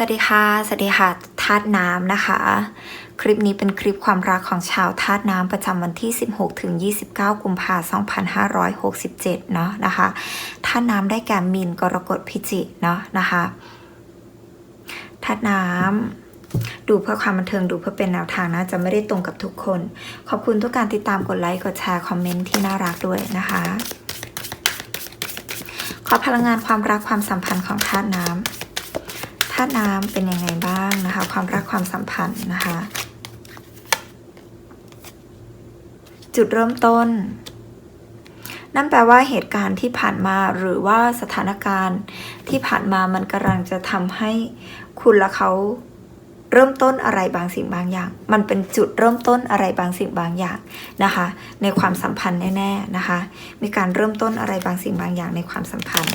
สวัสดีค่ะ สวัสดีค่ะธาตุน้ำนะคะ คลิปนี้เป็นคลิปความรักของชาวธาตุน้ำประจำวันที่ 16 ถึง 29 กุมภาพันธ์2567 เนาะนะคะธาตุน้ำได้แก่มีนกรกฎพิจิกเนาะนะคะธาตุน้ำดูเพื่อความบันเทิงดูเพื่อเป็นแนวทางนะจะไม่ได้ตรงกับทุกคน ขอบคุณทุกการติดตามกดไลค์กดแชร์คอมเมนต์ที่น่ารักด้วยนะคะ ขอพลังงานความรักความสัมพันธ์ของธาตุน้ำาตุน้ำเป็นยังไงบ้างนะคะ ความรักความสัมพันธ์นะคะ จุดเริ่มต้น นั่นแปลว่าเหตุการณ์ที่ผ่านมาหรือว่าสถานการณ์ที่ผ่านมามันกำลังจะทำให้คุณและเขาเริ่มต้นอะไรบางสิ่งบางอย่าง มันเป็นจุดเริ่มต้นอะไรบางสิ่งบางอย่างนะคะ ในความสัมพันธ์แน่ๆนะคะ มีการเริ่มต้นอะไรบางสิ่งบางอย่างในความสัมพันธ์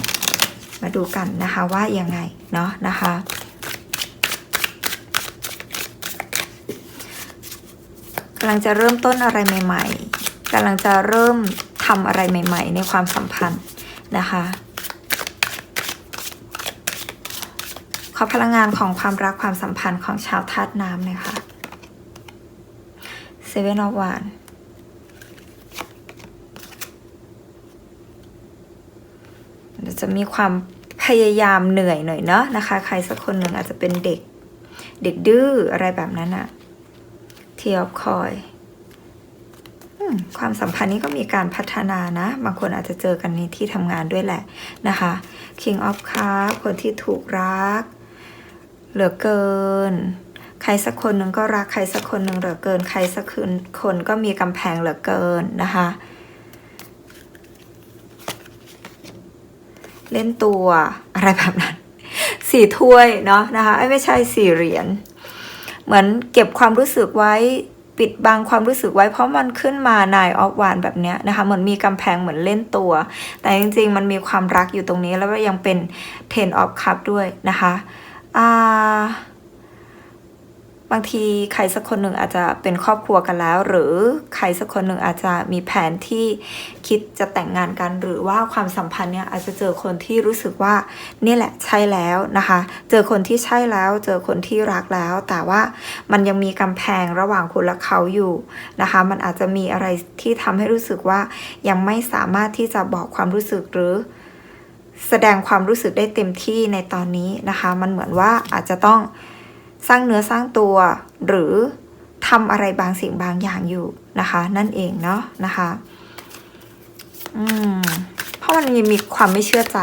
มาดูกันนะคะว่ายังไงเนาะนะคะกำลังจะเริ่มต้นอะไรใหม่ ๆกำลังจะเริ่มทำอะไรใหม่ ๆ ในความสัมพันธ์นะคะขอพลังงานของความรักความสัมพันธ์ของชาวธาตุน้ำหนะคะ Seven of Wands เดี๋ยว จะมีความพยายามเหนื่อยหน่อยเนาะนะคะ ใครสักคนหนึ่งอาจจะเป็นเด็ก เด็กดื้ออะไรแบบนั้นอะเทียบคอยความสัมพันธ์นี้ก็มีการพัฒนานะ บางคนอาจจะเจอกันในที่ทำงานด้วยแหละนะคะ King of Cup คนที่ถูกรัก เหลือเกิน ใครสักคนหนึ่งก็รักใครสักคนหนึ่งเหลือเกิน ใครสักคนก็มีกำแพงเหลือเกินนะคะ เล่นตัวอะไรแบบนั้นสี่ถ้วยเนาะนะคะไม่ใช่สี่เหรียญเหมือนเก็บความรู้สึกไว้ปิดบังความรู้สึกไว้เพราะมันขึ้นมานายออฟวานแบบเนี้ยนะคะเหมือนมีกำแพงเหมือนเล่นตัว แต่จริงๆ มันมีความรักอยู่ตรงนี้แล้วก็ยังเป็นเทนออฟคัพด้วยนะคะอ่า บางทีใครสักคนหนึ่งอาจจะเป็นครอบครัวกันแล้ว หรือใครสักคนหนึ่งอาจจะมีแผนที่คิดจะแต่งงานกัน หรือว่าความสัมพันธ์เนี่ยอาจจะเจอคนที่รู้สึกว่านี่แหละใช่แล้วนะคะ เจอคนที่ใช่แล้ว เจอคนที่รักแล้ว แต่ว่ามันยังมีกำแพงระหว่างคุณและเขาอยู่นะคะ มันอาจจะมีอะไรที่ทำให้รู้สึกว่ายังไม่สามารถที่จะบอกความรู้สึกหรือแสดงความรู้สึกได้เต็มที่ในตอนนี้นะคะ มันเหมือนว่าอาจจะต้อง สร้างเนื้อสร้างตัว หรือทำอะไรบางสิ่งบางอย่างอยู่นะคะ นั่นเองเนาะนะคะอืมเพราะมันยังมีความไม่เชื่อใจ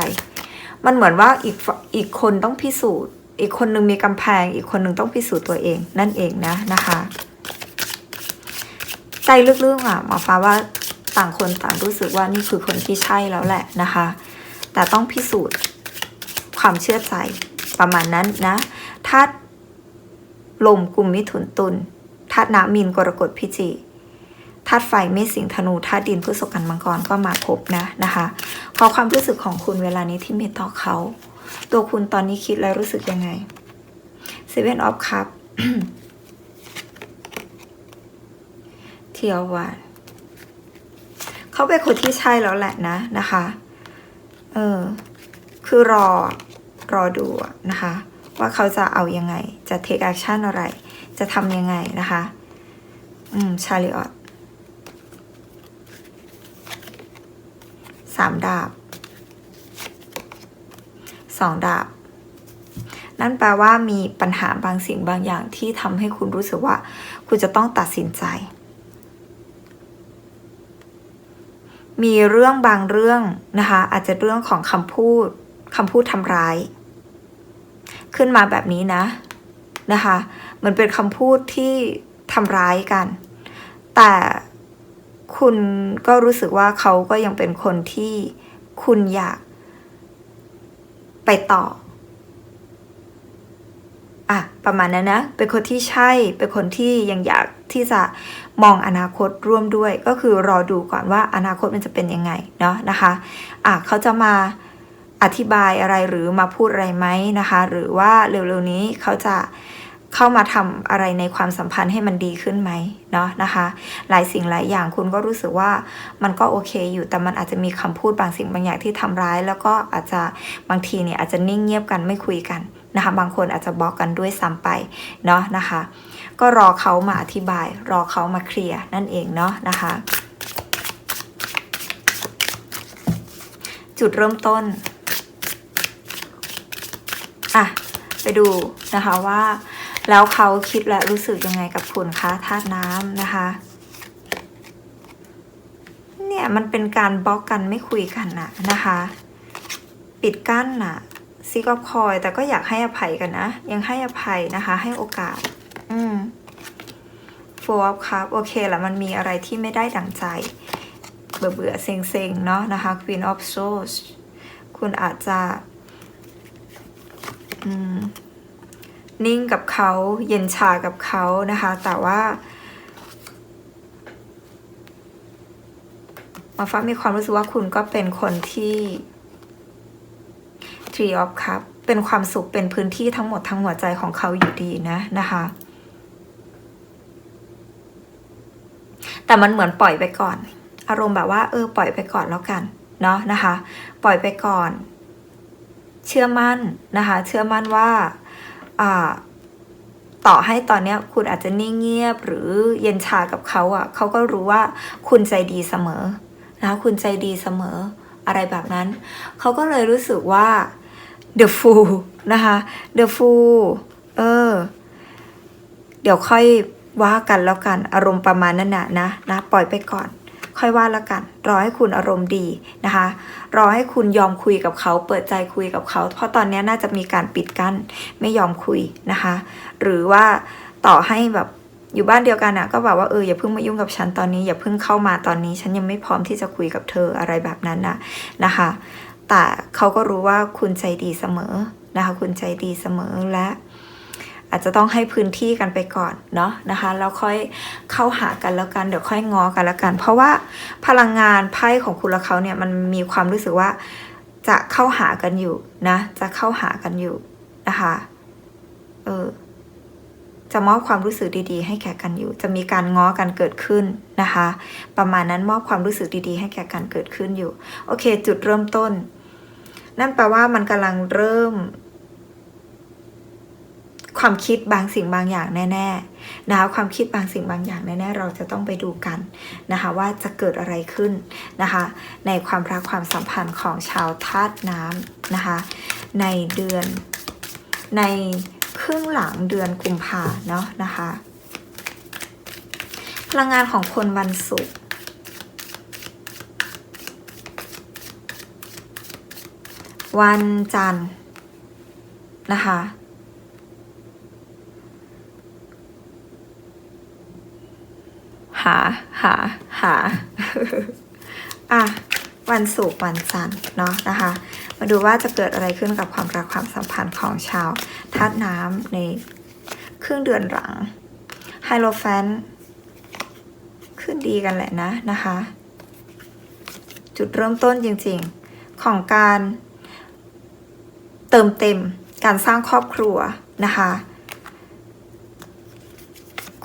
มันเหมือนว่าอีกอีกคนต้องพิสูจน์ อีกคนนึงมีกำแพง อีกคนนึงต้องพิสูจน์ตัวเอง นั่นเองนะนะคะ ใจลึกๆอะหมอฟ้าว่าต่างคนต่างรู้สึกว่านี่คือคนที่ใช่แล้วแหละนะคะ แต่ต้องพิสูจน์ความเชื่อใจประมาณนั้นนะ ถ้า ลมกุมมิถุนตุลธาตุน้ำมีนกรกฎพิจิธาตุไฟเมษสิงธนูธาตุดินพฤษกันมังกรก็มาครบนะนะคะขอความรู้สึกของคุณเวลานี้ที่มีต่อเขา ตัวคุณตอนนี้คิดแล้วรู้สึกยังไง Seven of Cup เทียววันเขาเป็นคนที่ใช่แล้วแหละนะนะคะ เออ คือรอรอดูนะคะ ว่าเขาจะเอายังไง จะ take action อะไร จะทำยังไงนะคะ อืม ชาลิออตสามดาบสองดาบ นั่นแปลว่ามีปัญหาบางสิ่งบางอย่างที่ทำให้คุณรู้สึกว่า คุณจะต้องตัดสินใจ มีเรื่องบางเรื่องนะคะ อาจจะเรื่องของคำพูดคำพูดทำร้าย ขึ้นมาแบบนี้นะนะคะมันเป็นคำพูดที่ทำร้ายกัน แต่คุณก็รู้สึกว่าเขาก็ยังเป็นคนที่คุณอยากไปต่ออะประมาณนั้นนะ เป็นคนที่ใช่ เป็นคนที่ยังอยากที่จะมองอนาคตร่วมด้วย ก็คือรอดูก่อนว่าอนาคตมันจะเป็นยังไงเนาะนะคะอะเขาจะมา อธิบายอะไรหรือมาพูดอะไรไหมนะคะ หรือว่าเร็วๆนี้เขาจะเข้ามาทำอะไรในความสัมพันธ์ให้มันดีขึ้นไหมเนาะนะคะ หลายสิ่งหลายอย่างคุณก็รู้สึกว่ามันก็โอเคอยู่แต่มันอาจจะมีคำพูดบางสิ่งบางอย่างที่ทำร้าย แล้วก็อาจจะบางทีเนี่ยอาจจะนิ่งเงียบกันไม่คุยกันนะคะบางคนอาจจะบล็อกกันด้วยซ้ำไปเนาะนะคะ ก็รอเขามาอธิบาย รอเขามาเคลียร์นั่นเองเนาะนะคะ จุดเริ่มต้น อะไปดูนะคะว่า แล้วเขาคิดและรู้สึกยังไงกับคุณคะธาตุน้ำนะคะ เนี่ยมันเป็นการบล็อกกันไม่คุยกันนะนะคะ ปิดกั้นน่ะซีก็คอย แต่ก็อยากให้อภัยกันนะ ยังให้อภัยนะคะ ให้โอกาส อืม four of cup โอเคแหละมันมีอะไรที่ไม่ได้ดั่งใจ เบื่อเบื่อเซ็งเซ็งเนาะนะคะ queen of swords คุณอาจจะ นิ่งกับเขาเย็นชากับเขานะคะ แต่ว่ามาฟ้ามีความรู้สึกว่าคุณก็เป็นคนที่ Tree of Cup เป็นความสุขเป็นพื้นที่ทั้งหมดทั้งหัวใจของเขาอยู่ดีนะนะคะ แต่มันเหมือนปล่อยไปก่อน อารมณ์แบบว่า เออ ปล่อยไปก่อนแล้วกัน เนาะนะคะ ปล่อยไปก่อน เชื่อมั่นนะคะ เชื่อมั่นว่าต่อให้ตอนนี้คุณอาจจะนิ่งเงียบหรือเย็นชากับเขาอะ่ะเขาก็รู้ว่าคุณใจดีเสมอนะคุณใจดีเสมออะไรแบบนั้น เขาก็เลยรู้สึกว่า the fool นะคะ the fool เออ เดี๋ยวค่อยว่ากันแล้วกันอารมณ์ประมาณนั้นนะนะนะ ปล่อยไปก่อน ค่อยว่าแล้วกัน รอให้คุณอารมณ์ดีนะคะ รอให้คุณยอมคุยกับเขา เปิดใจคุยกับเขา เพราะตอนนี้น่าจะมีการปิดกั้นไม่ยอมคุยนะคะ หรือว่าต่อให้แบบอยู่บ้านเดียวกันอะก็แบบว่าเอออย่าเพิ่งมายุ่งกับฉันตอนนี้ อย่าเพิ่งเข้ามาตอนนี้ ฉันยังไม่พร้อมที่จะคุยกับเธออะไรแบบนั้นนะนะคะ แต่เขาก็รู้ว่าคุณใจดีเสมอนะคะ คุณใจดีเสมอและ อาจจะต้องให้พื้นที่กันไปก่อนเนาะนะคะแล้วค่อยเข้าหากันแล้วกันเดี๋ยวค่อยงอกันแล้วกัน เพราะว่าพลังงานไพ่ของคุณและเขาเนี่ยมันมีความรู้สึกว่าจะเข้าหากันอยู่นะ จะเข้าหากันอยู่นะคะเออจะมอบความรู้สึกดีๆ ให้แก่กันอยู่ จะมีการง้อกันเกิดขึ้นนะคะ ประมาณนั้นมอบความรู้สึกดีๆ ให้แก่กันเกิดขึ้นอยู่ โอเค จุดเริ่มต้น นั่นแปลว่ามันกำลังเริ่ม ความคิดบางสิ่งบางอย่างแน่ๆนะคะความคิดบางสิ่งบางอย่างแน่ๆเราจะต้องไปดูกันนะคะว่าจะเกิดอะไรขึ้นนะคะในความรักความสัมพันธ์ของชาวธาตุน้ำนะคะในเดือนในครึ่งหลังเดือนกุมภาเนาะนะคะพลังงานของคนวันศุกร์วันจันทร์นะคะาหาหาอะวันศุกร์วันจันทร์เนาะนะคะ มาดูว่าจะเกิดอะไรขึ้นกับความรักความสัมพันธ์ของชาวธาตุน้ำในครึ่งเดือนหลังไฮโลแฟนขึ้นดีกันแหละนะนะคะ จุดเริ่มต้นจริงๆของการเติมเต็มการสร้างครอบครัวนะคะ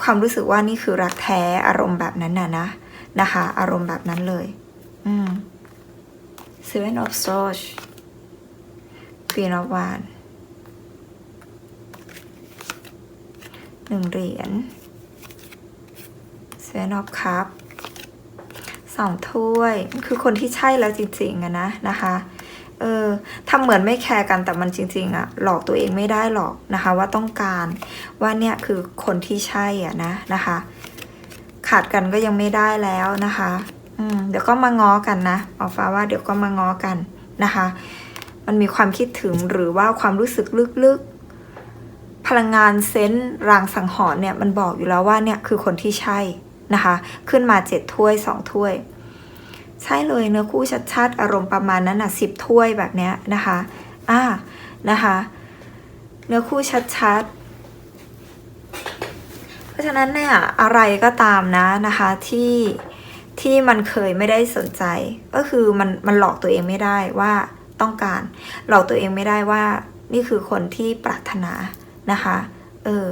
ความรู้สึกว่านี่คือรักแท้อารมณ์แบบนั้นน่ะนะนะคะ อารมณ์แบบนั้นเลย อืม Seven of Swords Queen of Wands หนึ่งเหรียญ Seven of Cup สองถ้วย คือคนที่ใช่แล้วจริงๆอะนะนะคะ เออทำเหมือนไม่แคร์กันแต่มันจริง ๆอะหลอกตัวเองไม่ได้หรอกนะคะ ว่าต้องการว่าเนี่ยคือคนที่ใช่อะนะนะคะ ขาดกันก็ยังไม่ได้แล้วนะคะอืมเดี๋ยวก็มาง้อกันนะออกฟ้าว่าเดี๋ยวก็มาง้อกันนะคะ มันมีความคิดถึงหรือว่าความรู้สึกลึกๆ พลังงานเซนส์รางสังหรณ์เนี่ยมันบอกอยู่แล้วว่าเนี่ยคือคนที่ใช่นะคะ ขึ้นมาเจ็ดถ้วยสองถ้วย ใช่เลยเนื้อคู่ชัดๆ อารมณ์ประมาณนั้นอะสิบถ้วยแบบเนี้ยนะคะอ่านะคะ เนื้อคู่ชัดๆ เพราะฉะนั้นเนี่ยอะไรก็ตามนะนะคะที่ที่มันเคยไม่ได้สนใจ ก็คือมันมันหลอกตัวเองไม่ได้ว่าต้องการ หลอกตัวเองไม่ได้ว่านี่คือคนที่ปรารถนานะคะ เออ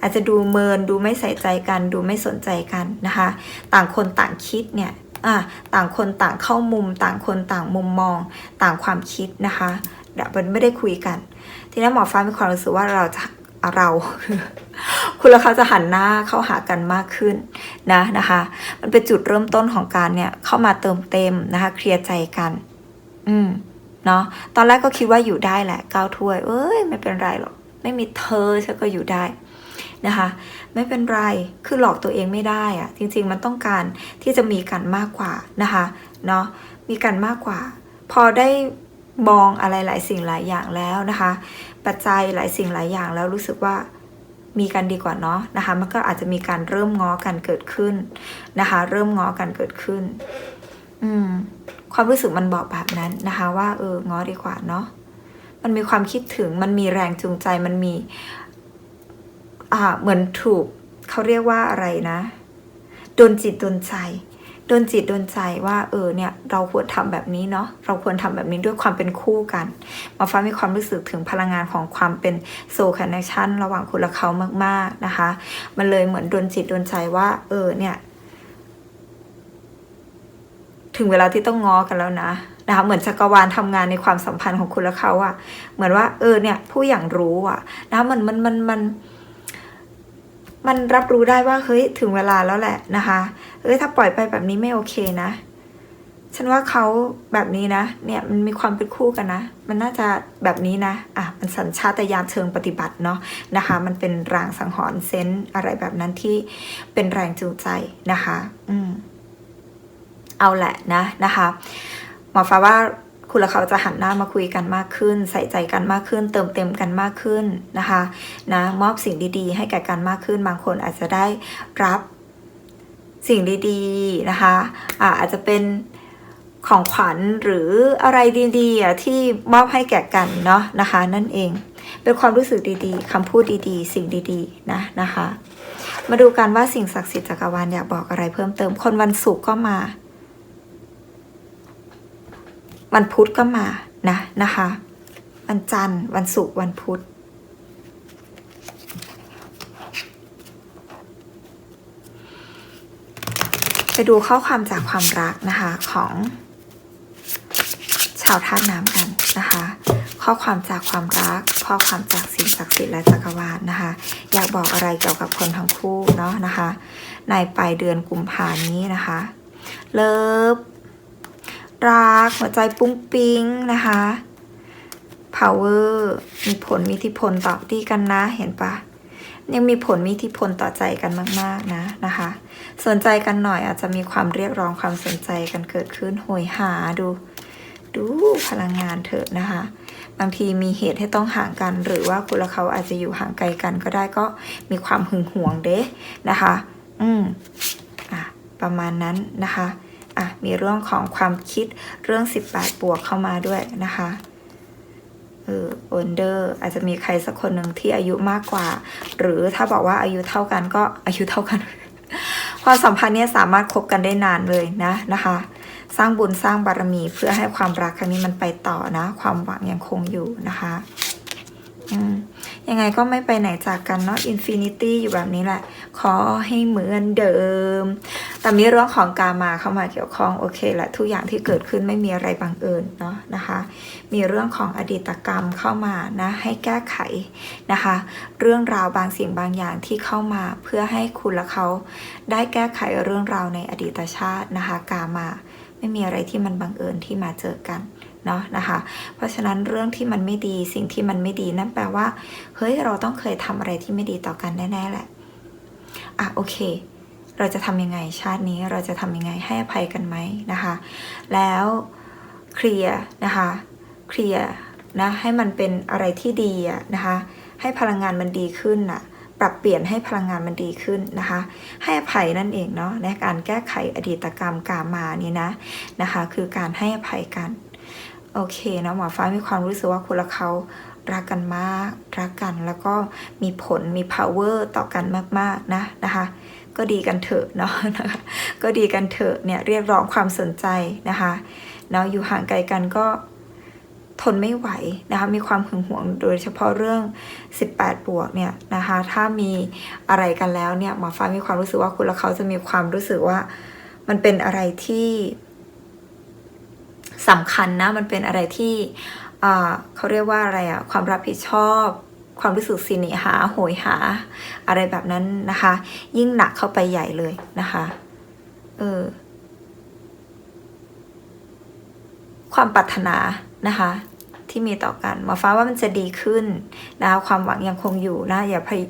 อาจจะดูเมินดูไม่ใส่ใจกัน ดูไม่สนใจกันนะคะ ต่างคนต่างคิดเนี่ย อะต่างคนต่างเข้ามุม ต่างคนต่างมุมมอง ต่างความคิดนะคะเดี๋ยวมันไม่ได้คุยกัน ทีนี้หมอฟ้ามีความรู้สึกว่าเราจะเรา คุณและเขาจะหันหน้าเข้าหากันมากขึ้นนะนะคะ มันเป็นจุดเริ่มต้นของการเนี่ยเข้ามาเติมเต็มนะคะเคลียร์ใจกัน อืมเนาะตอนแรกก็คิดว่าอยู่ได้แหละเก้าถ้วย เอ้ย ไม่เป็นไรหรอก ไม่มีเธอฉันก็อยู่ได้ นะคะ ไม่เป็นไรคือหลอกตัวเองไม่ได้อะจริง ๆ มันต้องการที่จะมีกันมากกว่านะคะเนาะมีกันมากกว่า พอได้มองอะไรหลายสิ่งหลายอย่างแล้วนะคะ ปัจจัยหลายสิ่งหลายอย่างแล้วรู้สึกว่ามีกันดีกว่าเนาะนะคะ มันก็อาจจะมีการเริ่มง้อกันเกิดขึ้นนะคะ เริ่มง้อกันเกิดขึ้น อืม ความรู้สึกมันบอกแบบนั้นนะคะ ว่าเออง้อดีกว่าเนาะมันมีความคิดถึงมันมีแรงจูงใจมันมี อ่าเหมือนถูกเขาเรียกว่าอะไรนะ โดนจิตโดนใจโดนจิตโดนใจว่าเออเนี่ยเราควรทำแบบนี้เนาะเราควรทำแบบนี้ด้วยความเป็นคู่กันมาฟ้ามีความรู้สึกถึงพลังงานของความเป็นโซลคอนเนคชันระหว่างคุณและเขามาก ๆนะคะ มันเลยเหมือนโดนจิตโดนใจว่า เออเนี่ย ถึงเวลาที่ต้องง้อกันแล้วนะนะคะเหมือนจักรวาลทำงานในความสัมพันธ์ของคุณและเขาอะเหมือนว่าเออเนี่ย ผู้อย่างรู้อะนะมันมันมันมันมัน มันรับรู้ได้ว่าเฮ้ยถึงเวลาแล้วแหละนะคะเอ้ยถ้าปล่อยไปแบบนี้ไม่โอเคนะ ฉันว่าเขาแบบนี้นะ เนี่ยมันมีความเป็นคู่กันนะ มันน่าจะแบบนี้นะอะมันสัญชาตญาณเชิงปฏิบัติเนาะนะคะ มันเป็นรางสังหรณ์เซนส์อะไรแบบนั้นที่เป็นแรงจูงใจนะคะ อืมเอาแหละนะนะคะ หมอฟ้าว่า คุณและเขาจะหันหน้ามาคุยกันมากขึ้น ใส่ใจกันมากขึ้น เติมเต็มกันมากขึ้นนะคะนะมอบสิ่งดีๆ ให้แก่กันมากขึ้น บางคนอาจจะได้รับสิ่งดีๆนะคะอาอาจจะเป็นของขวัญหรืออะไรดีๆที่มอบให้แก่กันเนาะนะคะนั่นเอง เป็นความรู้สึกดีๆคำพูดดีๆ สิ่งดีๆนะนะคะ มาดูกันว่าสิ่งศักดิ์สิทธิ์จักรวาลอยากบอกอะไรเพิ่มเติมคนวันศุกร์ก็มา วันพุธก็มานะนะคะ วันจันทร์วันศุกร์วันพุธไปดูข้อความจากความรักนะคะของชาวธาตุน้ำกันนะคะ ข้อความจากความรัก ข้อความจากสิ่งศักดิ์สิทธิ์และจักรวาลนะคะ อยากบอกอะไรเกี่ยวกับคนทั้งคู่เนาะนะคะ ในปลายเดือนกุมภานี้นะคะ เลิฟ รัก หัวใจปุ้งปิ้งนะคะ power มีผลมีทิพลต่อดีกันนะเห็นปะยังมีผลมีทิพลต่อใจกันมาก ๆ นะนะคะ สนใจกันหน่อยอาจจะมีความเรียกร้องความสนใจกันเกิดขึ้นโหยหาดู ดูพลังงานเถอะนะคะ บางทีมีเหตุให้ต้องห่างกัน หรือว่าคุณและเขาอาจจะอยู่ห่างไกลกันก็ได้ก็มีความหึงหวงเด้นะคะ อืมอะประมาณนั้นนะคะ อะมีเรื่องของความคิดเรื่อง 18 บวกเข้ามาด้วยนะคะเออโอนเดอร์อาจจะมีใครสักคนหนึ่งที่อายุมากกว่า หรือถ้าบอกว่าอายุเท่ากันก็อายุเท่ากัน ความสัมพันธ์เนี้ยสามารถคบกันได้นานเลยนะนะคะ สร้างบุญสร้างบารมีเพื่อให้ความรักครั้งนี้มันไปต่อนะ ความหวังยังคงอยู่นะคะยังไงก็ไม่ไปไหนจากกันเนาะอินฟินิตี้อยู่แบบนี้แหละ ขอให้เหมือนเดิม แต่มีเรื่องของการมาเข้ามาเกี่ยวข้องโอเคแหละทุกอย่างที่เกิดขึ้นไม่มีอะไรบังเอิญเนาะนะคะ มีเรื่องของอดีตกรรมเข้ามานะให้แก้ไขนะคะ เรื่องราวบางสิ่งบางอย่างที่เข้ามาเพื่อให้คุณและเขาได้แก้ไขเรื่องราวในอดีตชาตินะคะกามาไม่มีอะไรที่มันบังเอิญที่มาเจอกันเนาะนะคะ เพราะฉะนั้นเรื่องที่มันไม่ดีสิ่งที่มันไม่ดีนั่นแปลว่าเฮ้ยเราต้องเคยทำอะไรที่ไม่ดีต่อกันแน่ๆแหละอะโอเค เราจะทำยังไงชาตินี้เราจะทำยังไงให้อภัยกันไหมนะคะ แล้วเคลียร์นะคะเคลียร์นะให้มันเป็นอะไรที่ดีนะคะให้พลังงานมันดีขึ้นน่ะปรับเปลี่ยนให้พลังงานมันดีขึ้นนะคะ ให้อภัยนั่นเองเนาะในการแก้ไขอดีตกรรมกามานี่นะนะคะ คือการให้อภัยกัน โอเคเนาะหมอฟ้ามีความรู้สึกว่าคุณและเขารักกันมาก รักกันแล้วก็มีผลมี power ต่อกันมากๆนะนะคะ ก็ดีกันเถอะเนาะนะคะก็ดีกันเถอะเนี่ยเรียกร้องความสนใจนะคะเนาะอยู่ห่างไกลกันก็ทนไม่ไหวนะคะมีความหึงหวงโดยเฉพาะเรื่อง 18 บวกเนี่ยนะคะถ้ามีอะไรกันแล้วเนี่ยหมอฟ้ามีความรู้สึกว่าคุณและเขาจะมีความรู้สึกว่ามันเป็นอะไรที่สำคัญนะมันเป็นอะไรที่อ่าเขาเรียกว่าอะไรอะความรับผิดชอบ ความรู้สึกสิเนหาโหยหา อะไรแบบนั้นนะคะ ยิ่งหนักเข้าไปใหญ่เลยนะคะ เออ ความปรารถนานะคะ ที่มีต่อกันหมอฟ้าว่ามันจะดีขึ้นนะคะความหวังยังคงอยู่นะอย่าพย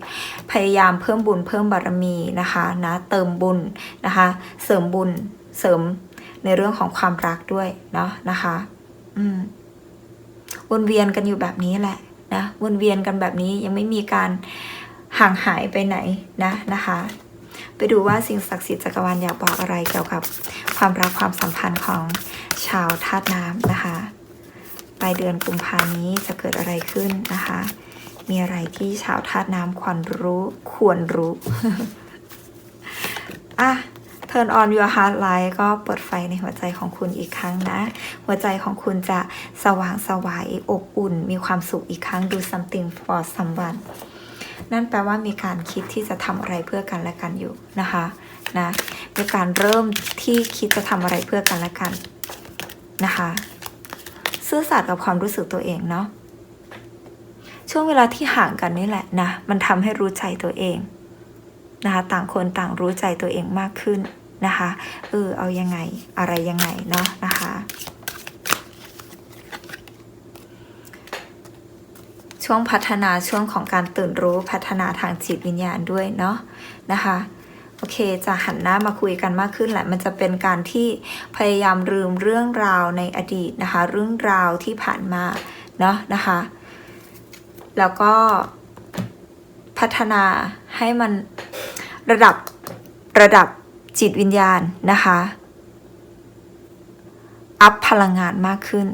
พยายามเพิ่มบุญเพิ่มบารมีนะคะนะเติมบุญนะคะ เสริมบุญเสริมในเรื่องของความรักด้วยเนาะนะคะ อืมวนเวียนกันอยู่แบบนี้แหละ นะวนเวียนกันแบบนี้ยังไม่มีการห่างหายไปไหนนะนะคะ ไปดูว่าสิ่งศักดิ์สิทธิ์จักรวาลอยากบอกอะไรเกี่ยวกับความรักความสัมพันธ์ของชาวธาตุน้ำนะคะปลายเดือนกุมภานี้จะเกิดอะไรขึ้นนะคะ มีอะไรที่ชาวธาตุน้ำควรรู้ควรรู้อะ Turn on your heart light ก็เปิดไฟในหัวใจของคุณอีกครั้งนะ หัวใจของคุณจะสว่างสวายอบอุ่น มีความสุขอีกครั้ง do something for someone นั่นแปลว่ามีการคิดที่จะทำอะไรเพื่อกันและกันอยู่นะคะนะมีการเริ่มที่คิดจะทำอะไรเพื่อกันและกันนะคะซื่อสัตย์กับความรู้สึกตัวเองเนาะช่วงเวลาที่ห่างกันนี่แหละนะ มันทำให้รู้ใจตัวเองนะคะต่างคนต่างรู้ใจตัวเองมากขึ้น นะคะ เออ เอายังไง อะไรยังไงเนาะนะคะ ช่วงพัฒนาช่วงของการตื่นรู้พัฒนาทางจิตวิญญาณด้วยเนาะนะคะโอเค จะหันหน้ามาคุยกันมากขึ้นแหละ มันจะเป็นการที่พยายามลืมเรื่องราวในอดีตนะคะ เรื่องราวที่ผ่านมา เนาะนะคะ แล้วก็พัฒนาให้มันระดับระดับ จิตวิญญาณนะคะ อัพพลังงานมากขึ้น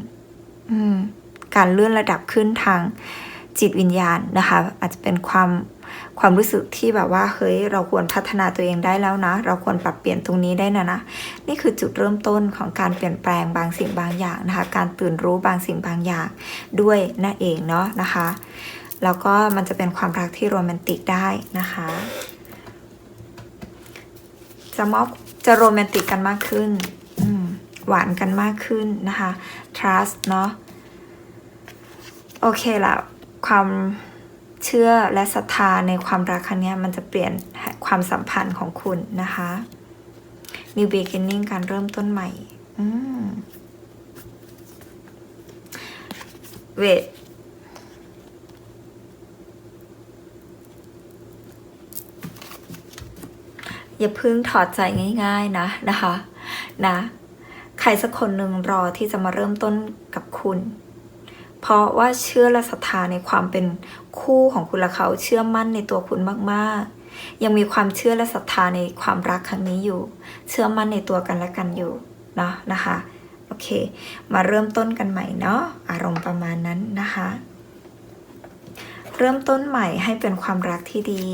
การเลื่อนระดับขึ้นทางจิตวิญญาณนะคะ อาจจะเป็นความความรู้สึกที่แบบว่าเฮ้ยเราควรพัฒนาตัวเองได้แล้วนะ เราควรปรับเปลี่ยนตรงนี้ได้นะนะนี่คือจุดเริ่มต้นของการเปลี่ยนแปลงบางสิ่งบางอย่างนะคะ การตื่นรู้บางสิ่งบางอย่างด้วยนั่นเองเนาะนะคะ แล้วก็มันจะเป็นความรักที่โรแมนติกได้นะคะ จะมอบจะโรแมนติกกันมากขึ้น หวานกันมากขึ้นนะคะ trust เนาะโอเคละความเชื่อและศรัทธาในความรักครั้งนี้มันจะเปลี่ยนความสัมพันธ์ของคุณนะคะ new beginning การเริ่มต้นใหม่ อืมเอย่าเพึ่งถอดใจง่าย ๆนะนะคะนะใครสักคนหนึ่งรอที่จะมาเริ่มต้นกับคุณ เพราะว่าเชื่อและศรัทธาในความเป็นคู่ของคุณและเขาเชื่อมั่นในตัวคุณมากๆ ยังมีความเชื่อและศรัทธาในความรักครั้งนี้อยู่ เชื่อมั่นในตัวกันและกันอยู่เนาะนะคะโอเค มาเริ่มต้นกันใหม่เนาะอารมณ์ประมาณนั้นนะคะ เริ่มต้นใหม่ให้เป็นความรักที่ดี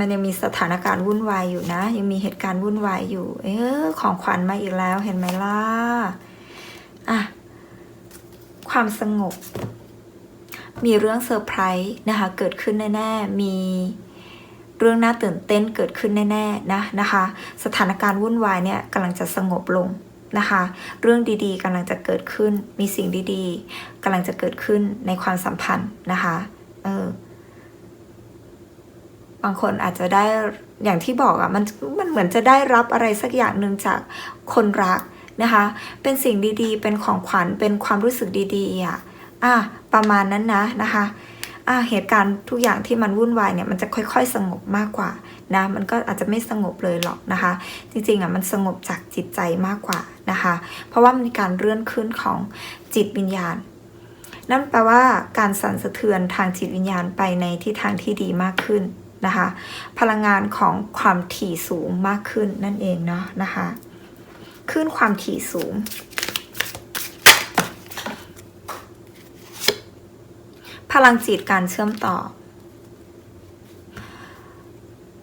มันยังมีสถานการณ์วุ่นวายอยู่นะ ยังมีเหตุการณ์วุ่นวายอยู่ เออของขวัญมาอีกแล้วเห็นไหมล่ะอะความสงบ มีเรื่องเซอร์ไพรส์นะคะ เกิดขึ้นแน่ๆ มีเรื่องน่าตื่นเต้นเกิดขึ้นแน่ๆนะนะคะ สถานการณ์วุ่นวายเนี่ยกำลังจะสงบลงนะคะ เรื่องดีๆกำลังจะเกิดขึ้น มีสิ่งดีๆกำลังจะเกิดขึ้นในความสัมพันธ์นะคะ เออ บางคนอาจจะได้อย่างที่บอกอะ่ะมันมันเหมือนจะได้รับอะไรสักอย่างหนึ่งจากคนรักนะคะ เป็นสิ่งดีๆ เป็นของขวัญเป็นความรู้สึกดีๆอะ่ะอะประมาณนั้นนะนะคะอะเหตุการณ์ทุกอย่างที่มันวุ่นวายเนี่ยมันจะค่อย ๆ สงบมากกว่านะมันก็อาจจะไม่สงบเลยหรอกนะคะ จริงๆอะมันสงบจากจิตใจมากกว่านะคะ เพราะว่ามันมีการเลื่อนขึ้นของจิตวิญญาณ นั่นแปลว่าการสั่นสะเทือนทางจิตวิญญาณไปในทิศทางที่ดีมากขึ้น นะคะ พลังงานของความถี่สูงมากขึ้นนั่นเองเนาะนะคะขึ้นความถี่สูง พลังจิตการเชื่อมต่อ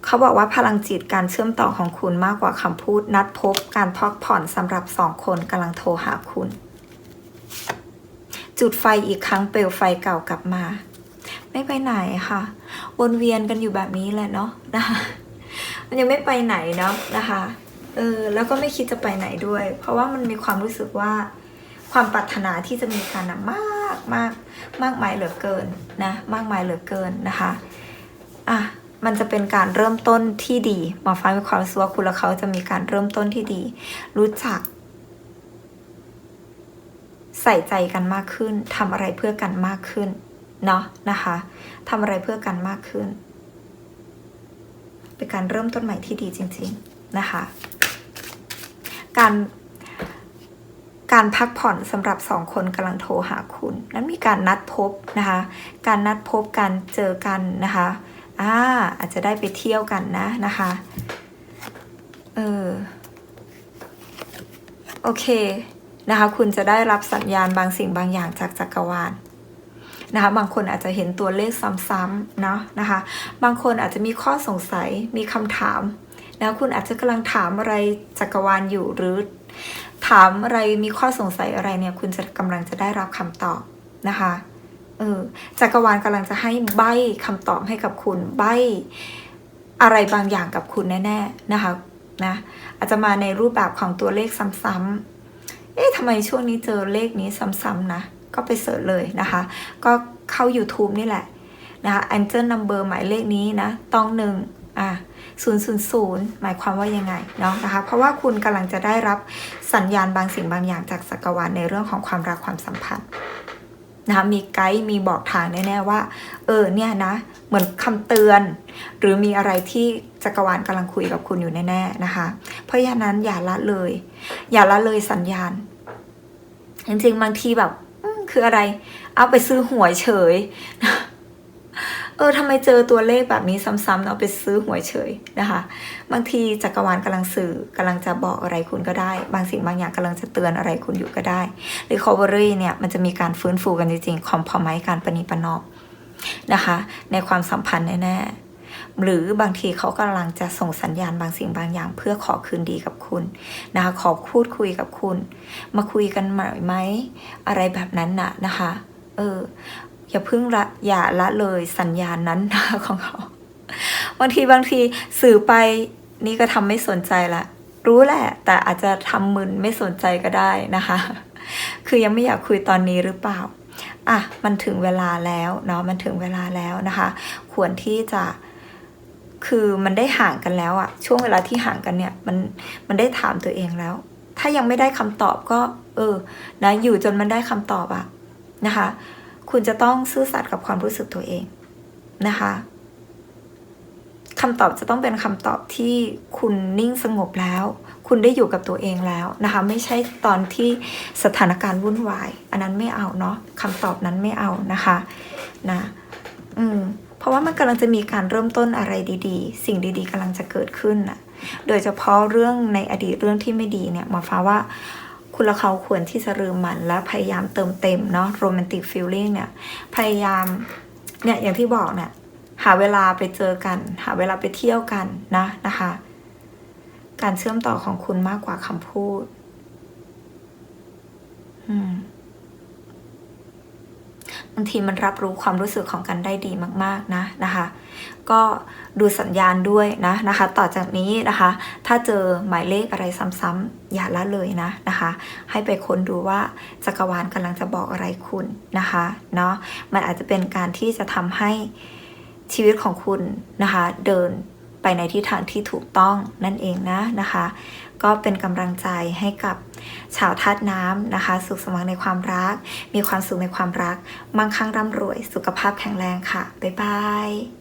เขาบอกว่าพลังจิตการเชื่อมต่อของคุณมากกว่าคำพูดนัดพบการพักผ่อนสำหรับสองคนกำลังโทรหาคุณ จุดไฟอีกครั้งเปลวไฟเก่ากลับมา ไม่ไปไหนค่ะ วนเวียนกันอยู่แบบนี้แหละเนาะนะคะมันยังไม่ไปไหนเนาะนะคะเออแล้วก็ไม่คิดจะไปไหนด้วย เพราะว่ามันมีความรู้สึกว่าความปรารถนาที่จะมีกันนะมากมากมากมายเหลือเกินนะมากมายเหลือเกินนะคะอะมันจะเป็นการเริ่มต้นที่ดีหมอฟ้ามีความรู้สึกว่าคุณและเขาจะมีการเริ่มต้นที่ดี รู้จัก ใส่ใจกันมากขึ้นทำอะไรเพื่อกันมากขึ้น เนาะนะคะทำอะไรเพื่อกันมากขึ้น เป็นการเริ่มต้นใหม่ที่ดีจริง ๆนะคะ การการพักผ่อนสำหรับสองคนกำลังโทรหาคุณ นั้นมีการนัดพบนะคะ การนัดพบกันเจอกันนะคะอ่าอาจจะได้ไปเที่ยวกันนะนะคะเออโอเคนะคะ คุณจะได้รับสัญญาณบางสิ่งบางอย่างจากจักรวาล นะคะบางคนอาจจะเห็นตัวเลขซ้ำๆเนาะนะคะบางคนอาจจะมีข้อสงสัยมีคำถามนะคุณอาจจะกำลังถามอะไรจักรวาลอยู่หรือ ถามอะไรมีข้อสงสัยอะไรเนี่ยคุณจะกำลังจะได้รับคำตอบนะคะเออจักรวาลกำลังจะให้ใบคำตอบให้กับคุณใบอะไรบางอย่างกับคุณแน่ๆนะคะนะอาจจะมาในรูปแบบของตัวเลขซ้ำๆเอ๊ะทำไมช่วงนี้เจอเลขนี้ซ้ำๆนะ ก็ไปเสิร์ชเลยนะคะ ก็เข้า YouTube นี่แหละนะคะ Angel Number หมายเลขนี้นะต้องหนึ่งอะ000 หมายความว่ายังไงเนาะนะคะ เพราะว่าคุณกำลังจะได้รับสัญญาณบางสิ่งบางอย่างจากจักรวาลในเรื่องของความรักความสัมพันธ์นะคะมีไกด์มีบอกทางแน่ๆว่า เออเนี่ยนะ เหมือนคำเตือน หรือมีอะไรที่จักรวาลกำลังคุยกับคุณอยู่แน่ๆนะคะ เพราะฉะนั้นอย่าละเลย อย่าละเลยสัญญาณ จริงๆบางทีแบบ คืออะไร เอาไปซื้อหวยเฉย เออทำไมเจอตัวเลขแบบนี้ซ้ำๆเอาไปซื้อหวยเฉยนะคะ บางทีจักรวาลกำลังสื่อกำลังจะบอกอะไรคุณก็ได้ บางสิ่งบางอย่างกำลังจะเตือนอะไรคุณอยู่ก็ได้หรือ recovery เนี่ยมันจะมีการฟื้นฟูกันจริงๆคอมพอไมการปณีประนอมนะคะ ในความสัมพันธ์แน่ๆ หรือบางทีเขากำลังจะส่งสัญญาณบางสิ่งบางอย่าง เพื่อขอคืนดีกับคุณนะคะขอพูดคุยกับคุณ มาคุยกันใหม่ไหมอะไรแบบนั้นน่ะนะคะเอออย่าเพิ่งละอย่าละเลยสัญญาณนั้นนะของเขาบางทีบางทีสื่อไปนี่ก็ทำไม่สนใจละรู้แหละ แต่อาจจะทำมึนไม่สนใจก็ได้นะคะ คือยังไม่อยากคุยตอนนี้หรือเปล่าอะมันถึงเวลาแล้วเนาะมันถึงเวลาแล้วนะคะ ควรที่จะ คือมันได้ห่างกันแล้วอะช่วงเวลาที่ห่างกันเนี่ยมันมันได้ถามตัวเองแล้ว ถ้ายังไม่ได้คำตอบก็ เออนะอยู่จนมันได้คำตอบอะนะคะ คุณจะต้องซื่อสัตย์กับความรู้สึกตัวเองนะคะคำตอบจะต้องเป็นคำตอบที่คุณนิ่งสงบแล้ว คุณได้อยู่กับตัวเองแล้วนะคะ ไม่ใช่ตอนที่สถานการณ์วุ่นวาย อันนั้นไม่เอาเนาะคำตอบนั้นไม่เอานะคะ นะ อืม เพราะว่ามันกำลังจะมีการเริ่มต้นอะไรดีๆ สิ่งดีๆกำลังจะเกิดขึ้นน่ะโดยเฉพาะเรื่องในอดีตเรื่องที่ไม่ดีเนี่ยหมอฟ้าว่าคุณและเขาควรที่จะลืมมันและพยายามเติมเต็มเนาะโรแมนติกฟิลลิ่งเนี่ยพยายามเนี่ยอย่างที่บอกเนี่ยหาเวลาไปเจอกัน หาเวลาไปเที่ยวกันนะนะคะ การเชื่อมต่อของคุณมากกว่าคำพูด อืม บางทีมันรับรู้ความรู้สึกของกันได้ดีมากๆนะนะคะ ก็ดูสัญญาณด้วยนะนะคะ ต่อจากนี้นะคะ ถ้าเจอหมายเลขอะไรซ้ำๆอย่าละเลยนะนะคะ ให้ไปค้นดูว่าจักรวาลกำลังจะบอกอะไรคุณนะคะเนาะมันอาจจะเป็นการที่จะทำให้ชีวิตของคุณนะคะ เดินไปในทิศทางที่ถูกต้องนั่นเองนะนะคะ ก็เป็นกำลังใจให้กับชาวธาตุน้ำนะคะ สุขสมหวังในความรัก มีความสุขในความรัก มั่งคั่งร่ำรวย สุขภาพแข็งแรงค่ะ บ๊ายบาย